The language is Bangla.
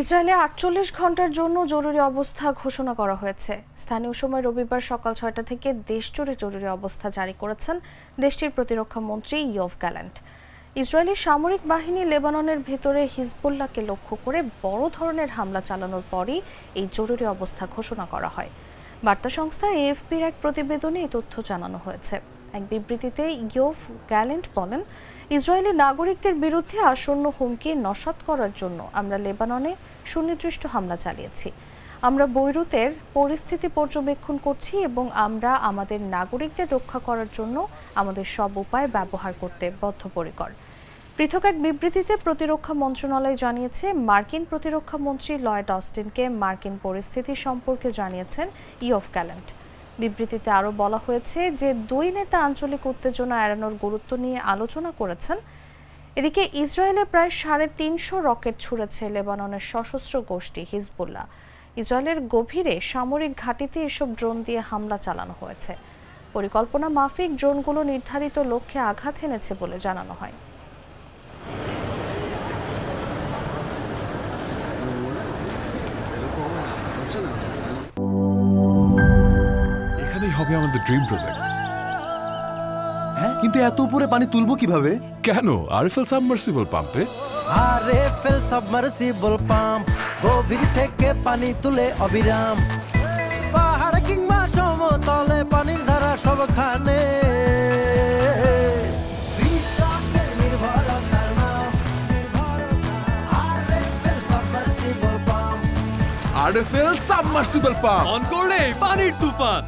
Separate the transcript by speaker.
Speaker 1: ইসরায়েলে আটচল্লিশ ঘণ্টার জন্য জরুরি অবস্থা ঘোষণা করা হয়েছে। স্থানীয় সময় রবিবার সকাল ছয়টা থেকে দেশজুড়ে জরুরি অবস্থা জারি করেছেন দেশটির প্রতিরক্ষা মন্ত্রী ইয়ভ গ্যালান্ট। ইসরায়েলি সামরিক বাহিনী লেবাননের ভেতরে হিজবুল্লাহকে লক্ষ্য করে বড় ধরনের হামলা চালানোর পরই এই জরুরি অবস্থা ঘোষণা করা হয়। বার্তা সংস্থা এএফপির এক প্রতিবেদনে এই তথ্য জানানো হয়েছে। এক বিবৃতিতে ইয়োভ গ্যালেন্ট বলেন, ইসরায়েলি নাগরিকদের বিরুদ্ধে আসন্ন হুমকি নস্যাৎ করার জন্য আমরা লেবাননে সুনির্দিষ্ট হামলা চালিয়েছি। আমরা বৈরুতের পরিস্থিতি পর্যবেক্ষণ করছি এবং আমরা আমাদের নাগরিকদের রক্ষা করার জন্য আমাদের সব উপায় ব্যবহার করতে বদ্ধপরিকর। পৃথক এক বিবৃতিতে প্রতিরক্ষা মন্ত্রণালয় জানিয়েছে, মার্কিন প্রতিরক্ষা মন্ত্রী লয়েড অস্টিনকে মার্কিন পরিস্থিতি সম্পর্কে জানিয়েছেন ইয়ফ গ্যালেন্ট। বিবৃতিতে আরও বলা হয়েছে যে দুই নেতা আঞ্চলিক উত্তেজনা এড়ানোর গুরুত্ব নিয়ে আলোচনা করেছেন। এদিকে ইসরায়েলে প্রায় সাড়ে তিনশো রকেট ছুড়েছে লেবাননের সশস্ত্র গোষ্ঠী হিজবুল্লাহ। ইসরায়েলের গভীরে সামরিক ঘাঁটিতে এসব ড্রোন দিয়ে হামলা চালানো হয়েছে। পরিকল্পনা মাফিক ড্রোনগুলো নির্ধারিত লক্ষ্যে আঘাত এনেছে বলে জানানো হয়।
Speaker 2: এখানেই হবে আমাদের ড্রিম প্রজেক্ট
Speaker 3: হ্যাঁ? কিন্তু এত উপরে পানি তুলবো কীভাবে?
Speaker 2: কেন? আরএফএল সাবমার্সিবল পাম্পে
Speaker 4: আর এফএল সাবমার্সিবল পাম্প গভীর থেকে পানি তুলে অবিরাম। পাহাড় কিংবা সমতলে পানির ধারা সবখানে। বিশ্বাসের নির্ভরতার নাম, নির্ভরতা। RFL
Speaker 2: RFL submersible pump
Speaker 5: on করলে পানির তুফান।